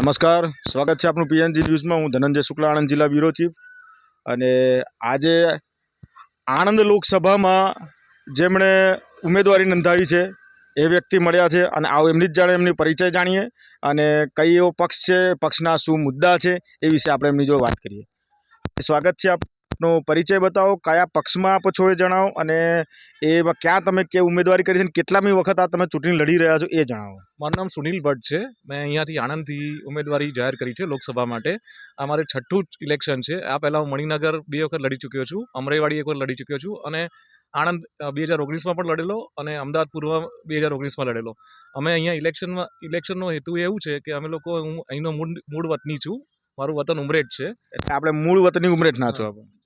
નમસ્કાર. સ્વાગત છે આપનું પીએનજી ન્યૂઝમાં. હું ધનંજય શુક્લા, આણંદ જિલ્લા બ્યુરો ચીફ. અને આજે આણંદ લોકસભામાં જેમણે ઉમેદવારી નોંધાવી છે, એ વ્યક્તિ મળ્યા છે અને આવો એમની જ જાણે એમની પરિચય જાણીએ અને કઈ એવો પક્ષ છે, પક્ષના શું મુદ્દા છે, એ વિશે આપણે એમની જોડે વાત કરીએ. સ્વાગત છે આપનો પરિચય બતાવો કયા પક્ષમાં આપ છો એ જણાવો અને એમાં ક્યાં તમે કે ઉમેદવારી કરી છે અને કેટલામી વખત આ તમે ચૂંટણી લડી રહ્યા છો એ જણાવો. મારું નામ સુનિલ ભટ્ટ છે. મેં અહીંયાથી આણંદથી ઉમેદવારી જાહેર કરી છે લોકસભા માટે. આ મારે છઠ્ઠું જ ઇલેક્શન છે. આ પહેલાં હું મણિનગર બે વખત લડી ચૂક્યો છું. અમરેવાડી એક વખત લડી ચૂક્યો છું અને આણંદ બે હજાર ઓગણીસમાં પણ લડેલો અને અમદાવાદ પૂર્વ બે હજાર ઓગણીસમાં લડેલો. અમે અહીંયા ઇલેક્શનમાં ઇલેક્શનનો હેતુ એવું છે કે અમે લોકો હું અહીંનો મૂળ મૂળ વતની છું. મારું વતન ઉમરેઠ છે. એટલે આપણે મૂળ વતની ઉમરેઠના છો આપણે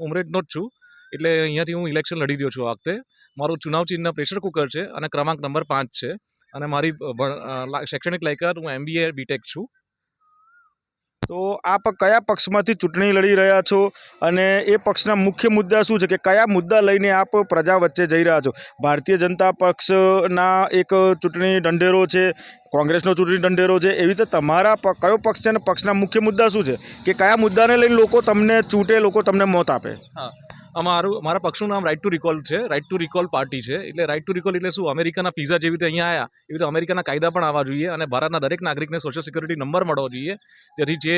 ઉમરેઠનો જ છું, એટલે અહીંયાથી હું ઇલેક્શન લડી રહ્યો છું આ વખતે. મારું ચુનાવ ચિહ્ન પ્રેશર કુકર છે અને ક્રમાંક નંબર પાંચ છે. અને મારી શૈક્ષણિક લાયકાત, હું એમબીએ બીટેક છું. તો આપ કયા પક્ષમાંથી ચૂંટણી લડી રહ્યા છો? અને એ પક્ષના મુખ્ય મુદ્દા શું છે કે કયા મુદ્દા લઈને આપ પ્રજા વચ્ચે જઈ રહ્યા છો? ભારતીય જનતા પક્ષના એક ચૂંટણી ઢંઢેરો છે, કોંગ્રેસનો ચૂંટણી ઢંઢેરો છે, એવી રીતે તમારા કયો પક્ષ છે અને પક્ષના મુખ્ય મુદ્દા શું છે? કે કયા મુદ્દાને લઈને લોકો તમને ચૂંટે, લોકો તમને મોત આપે? અમારું, મારા પક્ષનું નામ રાઇટ ટુ રિકોલ છે. રાઇટ ટુ રિકોલ પાર્ટી છે. એટલે રાઇટ ટુ રિકોલ એટલે શું? અમેરિકાના પીઝા જેવી રીતે અહીંયા આવ્યા એવી રીતે અમેરિકાના કાયદા પણ આવવા જોઈએ અને ભારતના દરેક નાગરિકને સોશિયલ સિક્યુરિટી નંબર મળવો જોઈએ. જેથી જે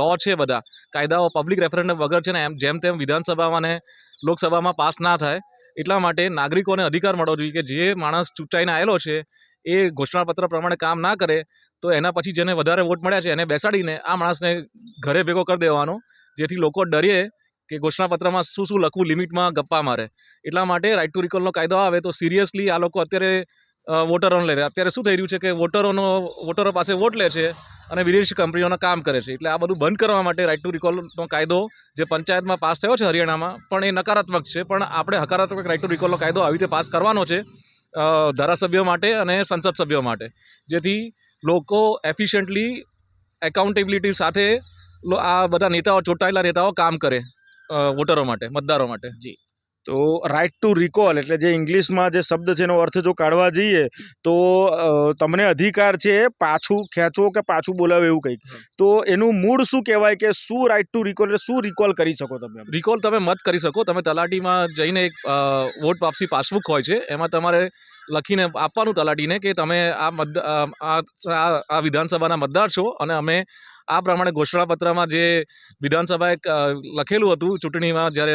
લો છે બધા, કાયદાઓ પબ્લિક રેફરન્ડમ વગર છે ને, એમ, જેમ તેમ વિધાનસભામાં અને લોકસભામાં પાસ ના થાય, એટલા માટે નાગરિકોને અધિકાર મળવો જોઈએ કે જે માણસ ચૂંટાઈને આવેલો છે, એ ઘોષણાપત્ર પ્રમાણે કામ ના કરે, તો એના પછી જેને વધારે વોટ મળ્યા છે, એને બેસાડીને આ માણસને ઘરે ભેગો કરી દેવાનો, જેથી લોકો ડરીએ કે ઘોષણાપત્રમાં શું શું લખવું, લિમિટમાં ગપ્પા મારે. એટલા માટે રાઇટ ટુ રિકોલનો કાયદો આવે તો સિરિયસલી આ લોકો અત્યારે વોટરોને લઈ છે અત્યારે શું થઈ રહ્યું છે કે વોટરોનો વોટરો પાસે વોટ લે છે અને વિદેશી કંપનીઓના કામ કરે છે. એટલે આ બધું બંધ કરવા માટે રાઇટ ટુ રિકોલનો કાયદો જે પંચાયતમાં પાસ થયો છે હરિયાણામાં, પણ એ નકારાત્મક છે. પણ આપણે હકારાત્મક રાઇટ ટુ રિકોલનો કાયદો આવી રીતે પાસ કરવાનો છે ધારાસભ્યો માટે અને સંસદ સભ્યો માટે. જેથી લોકો એફિશિયન્ટલી એકાઉન્ટેબિલિટી સાથે આ બધા નેતાઓ, ચૂંટાયેલા નેતાઓ કામ કરે. વોટરો માટે મતદારો માટે. જી. તો રાઇટ ટુ રિકોલ એટલે જે ઇંગ્લિશમાં જે શબ્દ છે એનો અર્થ જો કાઢવા જઈએ તો તમને અધિકાર છે પાછું ખેંચવો કે પાછું બોલાવે એવું કંઈક. તો એનું મૂળ શું કહેવાય કે શું રાઇટ ટુ રિકોલ એટલે શું રિકોલ કરી શકો તમે રિકોલ તમે મત કરી શકો. તમે તલાટીમાં જઈને એક વોટ વાપસી પાસબુક હોય છે એમાં તમારે લખીને આપવાનું તલાટીને કે તમે આ મત આ આ- આ વિધાનસભાના મતદાર છો અને અમે આ પ્રમાણે ઘોષણાપત્રમાં જે વિધાનસભાએ લખેલું હતું ચૂંટણીમાં જ્યારે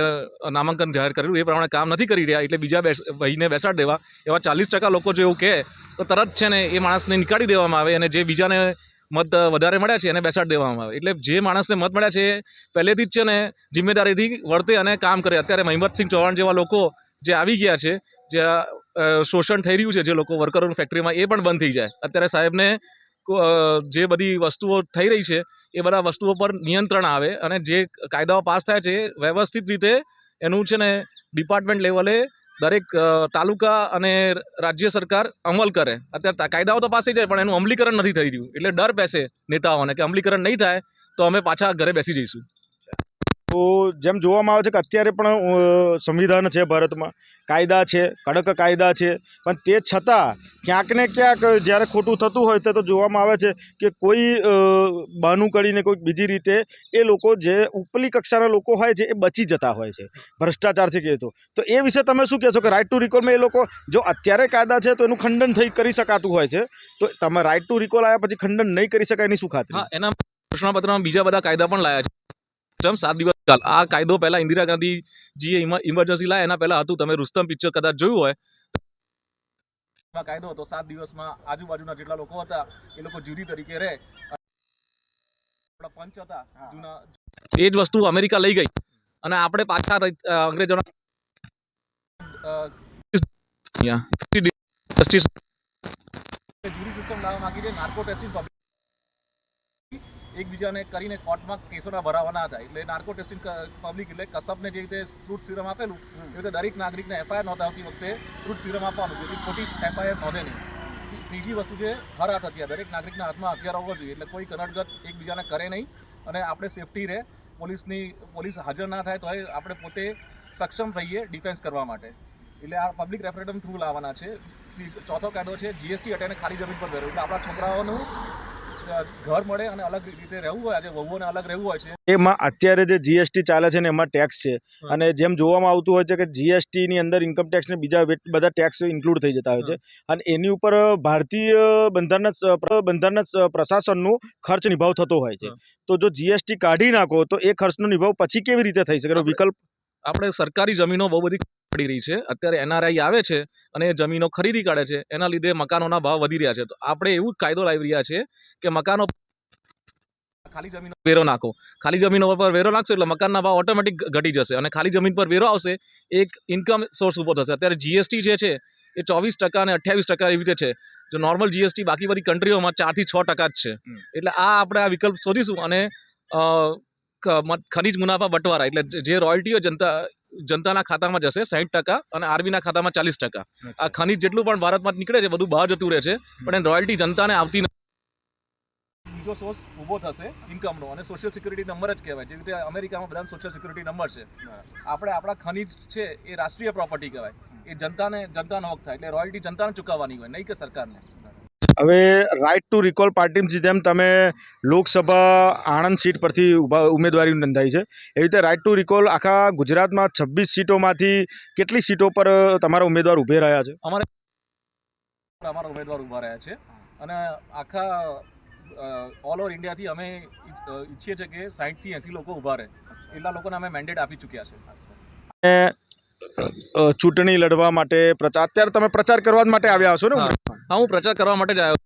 નામાંકન જાહેર કરેલું, એ પ્રમાણે કામ નથી કરી રહ્યા, એટલે બીજા ભાઈને બેસાડી દેવા, એવા ચાલીસ ટકા લોકો જો એવું કહે, તો તરત છે ને એ માણસને નીકાળી દેવામાં આવે અને જે બીજાને મત વધારે મળ્યા છે એને બેસાડી દેવામાં આવે. એટલે જે માણસને મત મળ્યા છે પહેલેથી જ છે ને જિમ્મેદારીથી વર્તે અને કામ કરે. અત્યારે મહિમતસિંહ ચૌહાણ જેવા લોકો જે આવી ગયા છે જે શોષણ થઈ રહ્યું છે, જે લોકો વર્કરોની ફેક્ટરીમાં એ પણ બંધ થઈ જાય. અત્યારે સાહેબને જે બધી વસ્તુઓ થઈ રહી છે, એ બધા વસ્તુઓ પર નિયંત્રણ આવે અને જે કાયદાઓ પાસ થાય છે વ્યવસ્થિત રીતે એનું છે ને ડિપાર્ટમેન્ટ લેવલે દરેક તાલુકા અને રાજ્ય સરકાર અમલ કરે. અત્યારે કાયદાઓ તો પાસે જાય પણ એનું અમલીકરણ નથી થઈ રહ્યું. એટલે ડર બેસે નેતાઓને કે અમલીકરણ નહીં થાય તો અમે પાછા ઘરે બેસી જઈશું. તો જેમ જોવામાં આવે છે કે અત્યારે પણ સંવિધાન છે ભારતમાં. કાયદા છે, કડક કાયદા છે. પણ તે છતાં ક્યાંક ને ક્યાંક જ્યારે ખોટું થતું હોય તો જોવામાં આવે છે કે કોઈ બહાનું કરીને કોઈક બીજી રીતે એ લોકો જે ઉપલી કક્ષાના લોકો હોય છે એ બચી જતા હોય છે. ભ્રષ્ટાચાર છે કે તો. તો એ વિશે તમે શું કહેશો કે રાઇટ ટુ રિકોલમાં એ લોકો જો અત્યારે કાયદા છે તો એનું ખંડન થઈ, કરી શકાતું હોય છે? તો તમે રાઇટ ટુ રિકોલ આવ્યા પછી ખંડન નહીં કરી શકાય એની શું ખાતરી? એના પ્રશ્નપત્રમાં બીજા બધા કાયદા પણ લાયા છે. જેમ સાત દિવસ કાલ આ કાયદો પહેલા ઇન્દિરા ગાંધીજીએ ઇમરજન્સી લાયા એના પહેલા હતું. તમે રુસ્તમ પિક્ચર કદાચ જોયું હોય. કાયદો હતો. સાત દિવસમાં આજુબાજુના જેટલા લોકો હતા એ લોકો જ્યુરી તરીકે રહે. પંચ હતા જૂના એ જ વસ્તુ અમેરિકા લઈ ગઈ. અને આપણે પાછા અંગ્રેજોના અ, જ્યુરી સિસ્ટમ લાવવા માંગી છે. નાર્કો ટેસ્ટિંગ એકબીજાને કરીને કોર્ટમાં કેસોના ભરાવા ના થાય એટલે નાર્કો ટેસ્ટિંગ પબ્લિક એટલે કસબને જે રીતે ફ્રૂટ સિરમ આપેલું એ રીતે દરેક નાગરિકને એફઆઈઆર નોંધાવતી વખતે ફ્રૂટ સિરમ આપવાનું જેથી ખોટી એફઆઈઆર નોંધે નહીં. ત્રીજી વસ્તુ છે હર હાથ હથિયાર દરેક નાગરિકના હાથમાં હથિયાર હોવો જોઈએ. એટલે કોઈ કનડગત એકબીજાને કરે નહીં અને આપણે સેફટી રહે. પોલીસની પોલીસ હાજર ના થાય તો આપણે પોતે સક્ષમ રહીએ ડિફેન્સ કરવા માટે. એટલે આ પબ્લિક રેફરેન્ડમ થ્રુ લાવવાના છે. ચોથો કાયદો છે જીએસટી હટાવીને ખાલી જમીન પર ભર્યું એટલે આપણા છોકરાઓનું ઘર મળે અને અલગ રીતે રહેવું હોય આજે વહુઓને અલગ રહેવું હોય છે. એમાં અત્યારે જે જીએસટી ચાલે છે ને એમાં ટેક્સ છે. અને જેમ જોવામાં આવતું હોય છે કે જીએસટીની અંદર ઇન્કમ ટેક્સ ને બીજા બધા ટેક્સ ઇન્ક્લુડ થઈ જતા હોય છે. અને એની ઉપર ભારતીય બંધારણના સ- પ્રશાસનનું ખર્ચ નિભાવ થતો હોય છે. તો જો જીએસટી કાઢી નાખો તો એ ખર્ચનો નિભાવ પછી કેવી રીતે થઈ શકે? વિકલ્પ આપણે સરકારી જમીનો બહુ બધી પડી રહી છે. અત્યારે એનઆરઆઈ આવે છે અને જમીનો ખરીદી કાઢે છે. એના લીધે મકાનોના ભાવ વધી રહ્યા છે. તો આપણે એવું કાયદો લાવી રહ્યા છે કે મકાનો ખાલી જમીન વેરો નાખો. ખાલી જમીનો પર વેરો નાખશો એટલે મકાનના ભાવ ઓટોમેટિક ઘટી જશે અને ખાલી જમીન પર વેરો આવશે એક ઇન્કમ સોર્સ ઊભો થશે. અત્યારે જીએસટી જે છે એ ચોવીસ ટકા અને અઠ્યાવીસ ટકા એવી રીતે છે. જો નોર્મલ જીએસટી બાકી બધી કન્ટ્રીઓમાં ચારથી છ ટકા જ છે. એટલે આ આપણે આ વિકલ્પ શોધીશું અને ખનીજ મુનાફા બટવારા એટલે જે- રોયલ્ટીઓ જનતા જનતાના ખાતામાં જશે સાહીઠ ટકા અને આર્મીના ખાતામાં ચાલીસ ટકા. આ ખનીજ જેટલું પણ ભારતમાં નીકળે છે બધું બહાર જતું રહે છે પણ એ રોયલ્ટી જનતાને આવતી નથી બીજો સોર્સ ઊભો થશે ઇન્કમનો અને સોશિયલ સિક્યુરિટી નંબર જ કહેવાય. જેવી રીતે અમેરિકામાં બધા સોશિયલ સિક્યુરિટી નંબર છે. આપણે આપણા ખનીજ છે એ રાષ્ટ્રીય પ્રોપર્ટી કહેવાય. એ જનતાને જનતાનો હક થાય એટલે રોયલ્ટી જનતાને ચૂકવવાની હોય નહીં કે સરકારને. હવે રાઇટ ટુ રિકોલ પાર્ટી જેમ તમે લોકસભા આણંદ સીટ પરથી ઊભા ઉમેદવારી નોંધાઈ છે. એવી રીતે રાઇટ ટુ રિકોલ આખા ગુજરાતમાં છવ્વીસ સીટોમાંથી કેટલી સીટો પર તમારા ઉમેદવાર ઉભે રહ્યા છે? અમારે અમારા ઉમેદવાર ઊભા રહ્યા છે. અને આખા ઓલ ઓવર ઇન્ડિયાથી અમે ઈચ્છીએ છીએ કે સાહીઠથી એંસી લોકો ઊભા રહે. એટલા લોકોને અમે મેન્ડેટ આપી ચૂક્યા છે. ચૂંટણી લડવા માટે પ્રચાર અત્યારે તમે પ્રચાર કરવા માટે આવ્યા હશો ને હા. હા પ્રચાર કરવા માટે જ આવ્યો.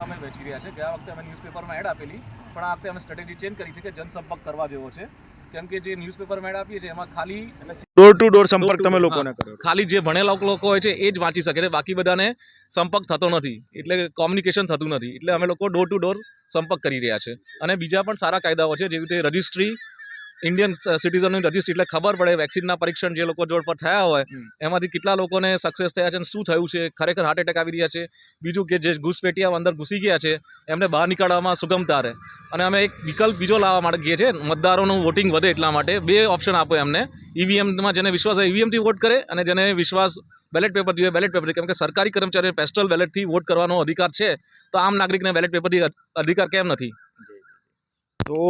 અમે વેચી રહ્યા છે. ગયા વખતે અમે ન્યૂઝપેપરમાં એડ આપેલી. પણ આ વખતે અમે સ્ટ્રેટેજી ચેન્જ કરી છે કે જનસંપર્ક કરવા જેવો છે. કેમ કે જે ન્યૂઝપેપરમાં એડ આપીએ છીએ એમાં ખાલી ડોર ટુ ડોર સંપર્ક તમે લોકોને કર્યો ખાલી જે ભણેલા લોકો હોય છે એ જ વાંચી શકે છે. બાકી બધાને સંપર્ક થતો નથી. એટલે કોમ્યુનિકેશન થતું નથી. એટલે અમે લોકો ડોર ટુ ડોર સંપર્ક કરી રહ્યા છે. અને બીજા પણ સારા કાયદાઓ છે જેવી રીતે રજિસ્ટ્રી ઇન્ડિયન સિટીઝનની રજિસ્ટ્રી એટલે ખબર પડે વેક્સિનના પરીક્ષણ જે લોકો જોડ પર થયા હોય એમાંથી કેટલા લોકોને સક્સેસ થયા છે અને શું થયું છે ખરેખર હાર્ટ એટેક આવી રહ્યા છે. બીજું કે જે ઘૂસપેટિયા અંદર ઘૂસી ગયા છે એમને બહાર નીકળવામાં સુગમતા રહે અને અમે એક વિકલ્પ બીજો લાવવા માટે ગઈએ છીએ મતદારોનું વોટિંગ વધે એટલા માટે. બે ઓપ્શન આપો એમને. ઈવીએમમાં જેને વિશ્વાસ હોય ઈવીએમથી વોટ કરે અને જેને વિશ્વાસ બેલેટ પેપર જોઈએ બેલેટ પેપર કેમ કે સરકારી કર્મચારીને પેસ્ટલ બેલેટથી વોટ કરવાનો અધિકાર છે તો આમ નાગરિકને બેલેટ પેપરથી અધિકાર કેમ નથી? તો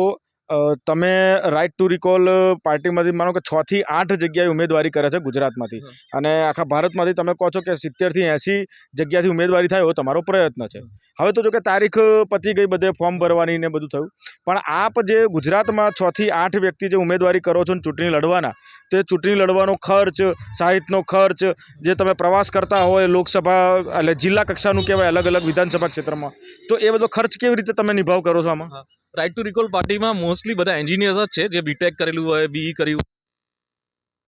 તમે રાઇટ ટુ રિકોલ પાર્ટીમાંથી માનો કે છ થી આઠ જગ્યાએ ઉમેદવારી કરે છે ગુજરાતમાંથી. અને આખા ભારતમાંથી તમે કહો છો કે સિત્તેરથી એંસી જગ્યાથી ઉમેદવારી થાય એવો તમારો પ્રયત્ન છે. હવે તો જો કે તારીખ પતી ગઈ બધે ફોર્મ ભરવાની ને બધું થયું. પણ આપ જે ગુજરાતમાં છ થી આઠ વ્યક્તિ જે ઉમેદવારી કરો છો ને ચૂંટણી લડવાના તો એ ચૂંટણી લડવાનો ખર્ચ સાહિત્યનો ખર્ચ જે તમે પ્રવાસ કરતા હોય લોકસભા એટલે જિલ્લા કક્ષાનું કહેવાય અલગ અલગ વિધાનસભા ક્ષેત્રમાં તો એ બધો ખર્ચ કેવી રીતે તમે નિભાવ કરો છો આમાં? રાઇટ ટુ રિકોલ પાર્ટીમાં મોસ્ટલી બધા એન્જિનિયર્સ જ છે, જે બીટેક કરેલું હોય બીઈ કર્યું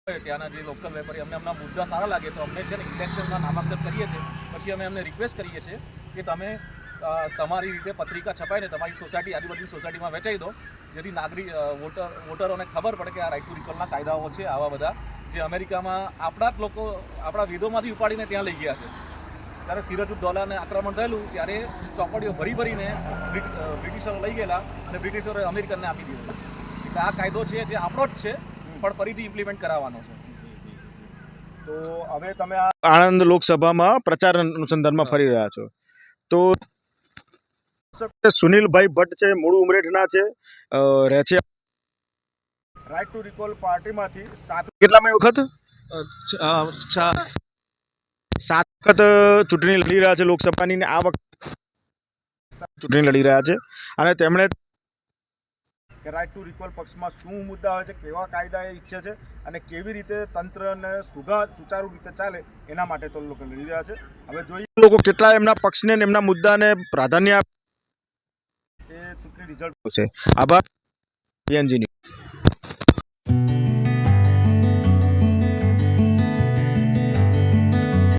હોય. ત્યાંના જે લોકલ વેપારી, અમને અમના મુદ્દા સારા લાગે તો અમને છે ને ઇલેક્શનમાં નામાંકન કરીએ છીએ. પછી અમે અમને રિક્વેસ્ટ કરીએ છીએ કે તમે તમારી રીતે પત્રિકા છપાઈને તમારી સોસાયટી આજુબાજુ સોસાયટીમાં વેચાઈ દો. જેથી નાગરિક વોટર વોટરોને ખબર પડે કે આ રાઇટ ટુ રિકોલના કાયદાઓ છે, આવા બધા જે અમેરિકામાં આપણા જ લોકો, આપણા વેદોમાંથી ઉપાડીને ત્યાં લઈ ગયા છે. ત્યારે સિરજુદ્દૌલાને આક્રમણ થયેલું ત્યારે ચોપડીઓ ભરી ભરીને બ્રિટિશરો લઈ ગયેલા અને બ્રિટિશરોએ અમેરિકનને આપી દીધું. એટલે આ કાયદો છે જે આપણો જ છે પણ ફરીથી ઇમ્પ્લિમેન્ટ કરાવવાનો છે. તો હવે તમે આ આણંદ લોકસભામાં પ્રચાર અનુસંધાનમાં ફરી રહ્યા છો. તો સુનિલભાઈ ભટ્ટ છે મૂળ ઉમરેઠના છે રહે છે. રાઇટ ટુ રિકોલ પાર્ટીમાંથી સાત કેટલામાં વખત? સાત વખત ચૂંટણી લડી રહ્યા છે લોકસભાની આ વખત ચૂંટણી લડી રહ્યા છે. અને તેમણે કે રાઇટ ટુ રિકોલ પક્ષમાં શું મુદ્દા હોય છે, કેવા કાયદા એ ઈચ્છે છે અને કેવી રીતે તંત્રને સુગા સુચારુ રીતે ચાલે એના માટે તો લોકો લડી રહ્યા છે. હવે જોઈએ લોકો કેટલા એમના પક્ષને એમના મુદ્દાને પ્રાધાન્ય આપે એ ચૂંટણી રિઝલ્ટ છે. આભાર. પીએનજી